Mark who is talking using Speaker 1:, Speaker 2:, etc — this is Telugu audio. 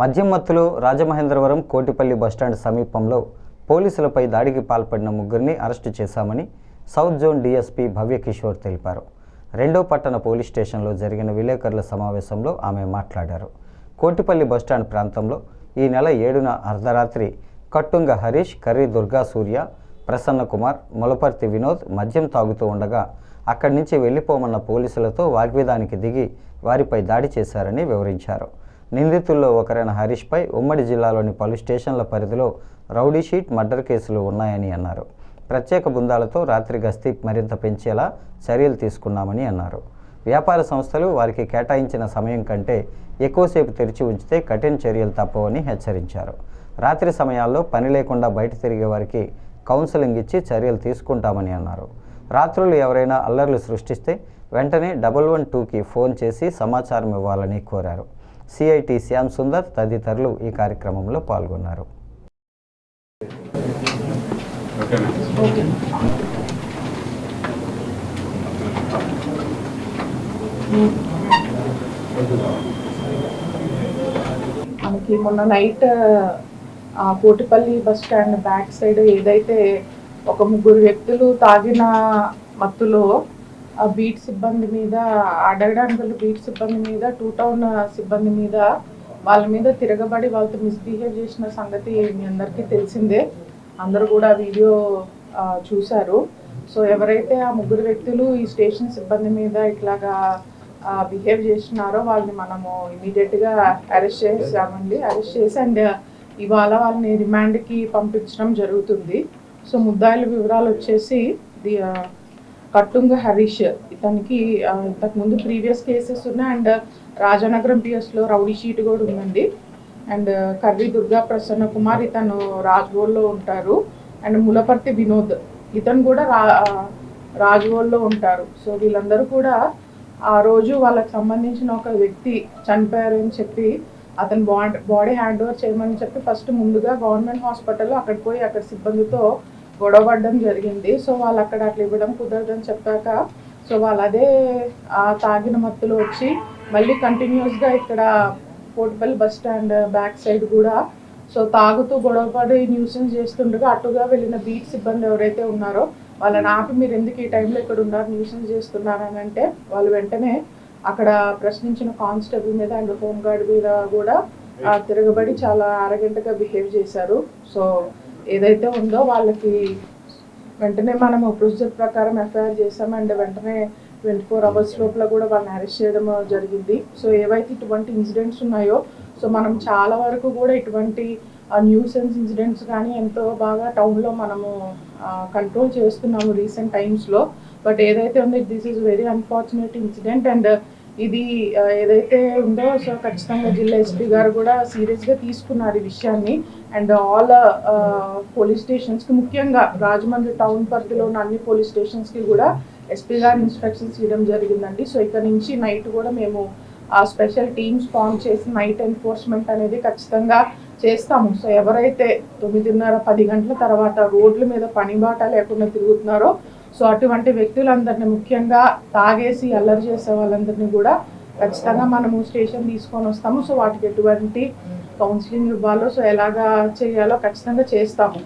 Speaker 1: మద్యం మత్తులో రాజమహేంద్రవరం కోటిపల్లి బస్టాండ్ సమీపంలో పోలీసులపై దాడికి పాల్పడిన ముగ్గురిని అరెస్టు చేశామని సౌత్ జోన్ డీఎస్పీ భవ్యకిషోర్ తెలిపారు. రెండో పట్టణ పోలీస్ స్టేషన్లో జరిగిన విలేకరుల సమావేశంలో ఆమె మాట్లాడారు. కోటిపల్లి బస్టాండ్ ప్రాంతంలో ఈ నెల ఏడున అర్ధరాత్రి కట్టుంగ హరీష్ కర్రీ దుర్గా సూర్య ప్రసన్న కుమార్ ములపర్తి వినోద్ మద్యం తాగుతూ ఉండగా అక్కడి నుంచి వెళ్ళిపోమన్న పోలీసులతో వాగ్వేదానికి దిగి వారిపై దాడి చేశారని వివరించారు. నిందితుల్లో ఒకరైన హరీష్పై ఉమ్మడి జిల్లాలోని పలు స్టేషన్ల పరిధిలో రౌడీ షీట్ మర్డర్ కేసులు ఉన్నాయని అన్నారు. ప్రత్యేక బృందాలతో రాత్రి గస్తీ మరింత పెంచేలా చర్యలు తీసుకున్నామని అన్నారు. వ్యాపార సంస్థలు వారికి కేటాయించిన సమయం కంటే ఎక్కువసేపు తెరిచి ఉంచితే కఠిన చర్యలు తప్పవని హెచ్చరించారు. రాత్రి సమయాల్లో పని లేకుండా బయట తిరిగే వారికి కౌన్సిలింగ్ ఇచ్చి చర్యలు తీసుకుంటామని అన్నారు. రాత్రులు ఎవరైనా అల్లర్లు సృష్టిస్తే వెంటనే డబల్ వన్ టూకి ఫోన్ చేసి సమాచారం ఇవ్వాలని కోరారు. సిఐటి శ్యామ్ సుందర్ తదితరులు ఈ కార్యక్రమంలో పాల్గొన్నారు.
Speaker 2: మనకి మొన్న నైట్ ఆ Kotipalli bus stand back side ఏదైతే ఒక ముగ్గురు వ్యక్తులు తాగిన మత్తులో బీట్ సిబ్బంది మీద అడగడానికి వెళ్ళి బీట్ సిబ్బంది మీద టూ టౌన్ సిబ్బంది మీద వాళ్ళ మీద తిరగబడి వాళ్ళతో మిస్బిహేవ్ చేసిన సంగతి మీ అందరికీ తెలిసిందే. అందరూ కూడా వీడియో చూశారు. సో ఎవరైతే ఆ ముగ్గురు వ్యక్తులు ఈ స్టేషన్ సిబ్బంది మీద ఇట్లాగా బిహేవ్ చేస్తున్నారో వాళ్ళని మనము ఇమీడియట్గా అరెస్ట్ చేసామండి అరెస్ట్ చేసి అండ్ ఇవాళ వాళ్ళని రిమాండ్కి పంపించడం జరుగుతుంది. సో ముద్దాయిల వివరాలు వచ్చేసి ది కట్టుంగ హరీష్ ఇతనికి ఇంతకు ఇంతకుముందు ప్రీవియస్ కేసెస్ ఉన్నాయి. అండ్ రాజానగరం పిఎస్లో రౌడీ షీట్ కూడా ఉందండి. అండ్ కర్రీ దుర్గా ప్రసన్న కుమార్ ఇతను రాజ్గోల్లో ఉంటారు. అండ్ ములపర్తి వినోద్ ఇతను కూడా రా రాజ్గోల్లో ఉంటారు. సో వీళ్ళందరూ కూడా ఆ రోజు వాళ్ళకి సంబంధించిన ఒక వ్యక్తి చనిపోయారు అని చెప్పి అతను బాడీ బాడీ హ్యాండ్ ఓవర్ చేయమని చెప్పి ఫస్ట్ ముందుగా గవర్నమెంట్ హాస్పిటల్లో అక్కడ పోయి అక్కడ సిబ్బందితో గొడవపడడం జరిగింది. సో వాళ్ళు అక్కడ అట్లా ఇవ్వడం కుదరదని చెప్పాక సో వాళ్ళు అదే ఆ తాగిన మత్తులో వచ్చి మళ్ళీ కంటిన్యూస్గా ఇక్కడ portable bus stand back side కూడా సో తాగుతూ గొడవపడి న్యూసెన్స్ చేస్తుండగా అటుగా వెళ్ళిన బీట్ సిబ్బంది ఎవరైతే ఉన్నారో వాళ్ళని ఆపి మీరు ఎందుకు ఈ టైంలో ఇక్కడ ఉన్నారు న్యూసెన్స్ చేస్తున్నారు అని అంటే వాళ్ళు వెంటనే అక్కడ ప్రశ్నించిన కానిస్టేబుల్ మీద అండ్ హోమ్ గార్డ్ మీద కూడా తిరగబడి చాలా అరగంటగా బిహేవ్ చేశారు. సో ఏదైతే ఉందో వాళ్ళకి వెంటనే మనము ప్రొసీజర్ ప్రకారం ఎఫ్ఐఆర్ చేసాం అండ్ వెంటనే ట్వంటీ ఫోర్ అవర్స్ లోపల కూడా వాళ్ళని అరెస్ట్ చేయడం జరిగింది. సో ఏవైతే ఇటువంటి ఇన్సిడెంట్స్ ఉన్నాయో సో మనం చాలా వరకు కూడా ఇటువంటి న్యూసెన్స్ ఇన్సిడెంట్స్ కానీ ఎంతో బాగా టౌన్లో మనము కంట్రోల్ చేస్తున్నాము రీసెంట్ టైమ్స్లో. బట్ ఏదైతే ఉందో this is very unfortunate incident and ఇది ఏదైతే ఉందో సో ఖచ్చితంగా జిల్లా ఎస్పీ గారు కూడా సీరియస్గా తీసుకున్నారు ఈ విషయాన్ని. అండ్ ఆల్ పోలీస్ స్టేషన్స్కి ముఖ్యంగా రాజమండ్రి టౌన్ పరిధిలో ఉన్న అన్ని పోలీస్ స్టేషన్స్కి కూడా ఎస్పీ గారు ఇన్స్ట్రక్షన్స్ ఇవ్వడం జరిగిందండి. సో ఇక్కడ నుంచి నైట్ కూడా మేము ఆ స్పెషల్ టీమ్స్ ఫామ్ చేసి నైట్ ఎన్ఫోర్స్మెంట్ అనేది ఖచ్చితంగా చేస్తాము. సో ఎవరైతే తొమ్మిదిన్నర పది గంటల తర్వాత రోడ్ల మీద పనిబాట లేకుండా తిరుగుతున్నారో సో అటువంటి వ్యక్తులందరినీ ముఖ్యంగా తాగేసి అల్లరి చేసే వాళ్ళందరినీ కూడా ఖచ్చితంగా మనము స్టేషన్ తీసుకొని వస్తాము. సో వాటికి ఎటువంటి కౌన్సిలింగ్ ఇవ్వాలో సో ఎలాగా చేయాలో ఖచ్చితంగా చేస్తాము.